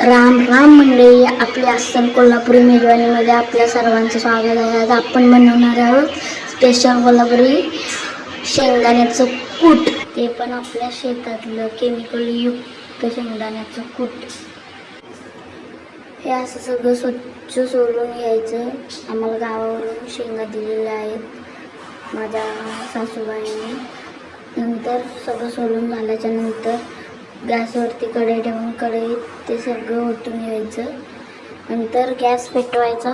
राम राम मंडळी आपल्या अस्सल कोल्हापुरी मेजवानीमध्ये आपल्या सर्वांचं स्वागत आहे. आज आपण बनवणार आहोत स्पेशल कोल्हापुरी शेंगदाण्याचं कूट. ते पण आपल्या शेतातलं केमिकल युक्त शेंगदाण्याचं कूट. हे असं सगळं स्वच्छ सोलून घ्यायचं. आम्हाला गावावरून शेंगा दिलेल्या आहेत माझ्या सासूबाईंनी. नंतर सगळं सोलून झाल्याच्यानंतर गॅसवरती कढई ठेवून कढईत ते सगळं ओतून घ्यायचं. नंतर गॅस पेटवायचा.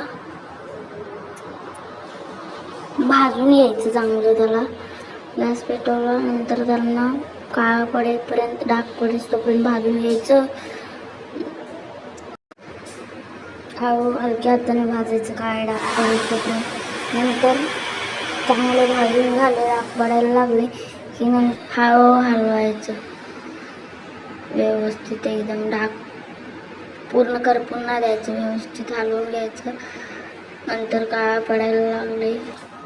भाजून घ्यायचं चांगलं त्याला. गॅस पेटवला नंतर त्यांना काळा पडेपर्यंत डाग पडेस तोपर्यंत भाजून घ्यायचं. हळू हलक्या हाताने भाजायचं काळे डाग पडेस तोपर्यंत. नंतर चांगलं भाजून झाले डाग पडायला लागले की मग हळू हलवायचं. व्यवस्थित एकदम डाग पूर्ण करपून नाही द्यायचं व्यवस्थित हलवून घ्यायचं. नंतर काळा पडायला लागले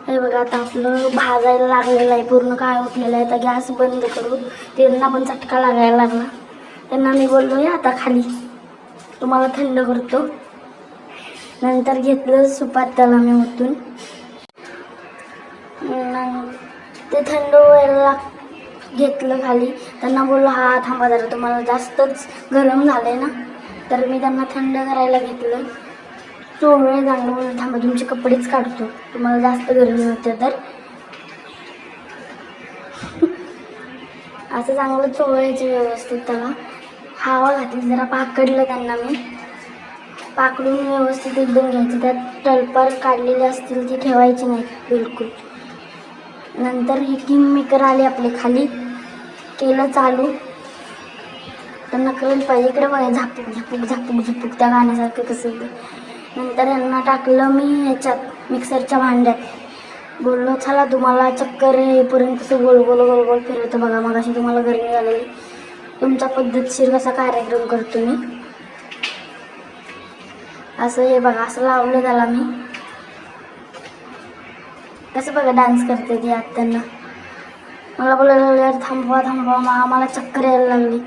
हे बघा आता आपलं भाजायला लागलेलं आहे पूर्ण काळ उठलेलं आहे. आता गॅस बंद करू. त्यांना पण चटका लागायला लागला. त्यांना मी बोललो या आता खाली. तुम्हाला थंड करतो. नंतर घेतलं सुपात त्याला मी ओतून. ते थंड व्हायला लाग- घेतलं खाली. त्यांना बोललो हा थांबा जरा तुम्हाला जास्तच गरम झालं आहे ना. तर मी त्यांना थंड करायला घेतलं. चोळले चांगलं बोललं थांबा तुमचे कपडेच काढतो. तुम्हाला जास्त गरमी होते तर. असं चांगलं चोळायचं व्यवस्थित त्याला. हवा घातली जरा पाकडलं त्यांना मी. पाकडून व्यवस्थित एकदम घ्यायचं. त्यात टलपर काढलेले असतील ती ठेवायची नाही बिलकुल. नंतर हे किंग मेकर आले आपले खाली. केलं चालू. त्यांना कळलं पाहिजे इकडे बघा झापूक झपूक झापूक झपूक त्या गाण्यासारखं कसं नंतर यांना टाकलं मी ह्याच्यात मिक्सरच्या भांड्यात. बोललो चला तुम्हाला चक्कर येईपर्यंत कसं गोल गोल गोल गोल फिरवतं बघा मग अशी तुम्हाला गरमी झालेली. तुमचा पद्धतशीर कसा कार्यक्रम करतो मी? असं हे बघा असं लावलं त्याला मी. कसं बघा डान्स करते ती आत्यांना त्यांना. मला बोलायला लागलं यार थांबवा थांबवा मग आम्हाला चक्कर यायला लागली.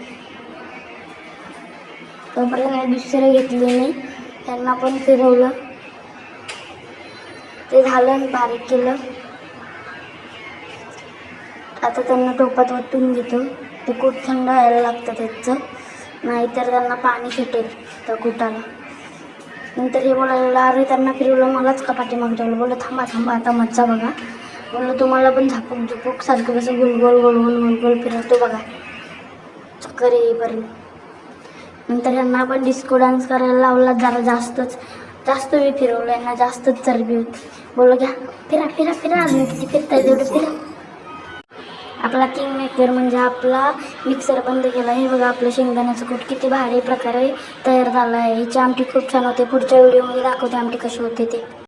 तोपर्यंत मी दुसरे घेतले मी त्यांना पण फिरवलं. ते झालं बारीक केलं. आता त्यांना टोपात ओतून घेतो. ते खूप थंड व्हायला लागतं त्याचं. नाहीतर त्यांना पाणी सुटेल त्या कुटाला. नंतर हे बोलायला अरे त्यांना फिरवलं मलाच का पाठीमागे ठेवलं? बोललं थांबा थांबा आता मज्जा बघा. बोललं तुम्हाला पण झापूक झुपूक सारखं कसं गोल गोल गोल गोल गोल गोल फिरवतो बघा. चक्कर येईपर्यंत नंतर यांना पण डिस्को डान्स करायला लावला जरा जास्तच. जास्त वेळ फिरवलं यांना जास्तच चरबी होती. बोललं घ्या फिरा फिरा फिरा अजून किती फिरताय तेवढं फिरा. आपला किंग मेकर म्हणजे आपला मिक्सर बंद केला. हे बघा आपलं शेंगदाण्याचं कूट किती भारी प्रकारे तयार झालं आहे. हिची आमटी खूप छान होते. पुढच्या व्हिडिओमध्ये दाखवते आमटी कशी होते ते.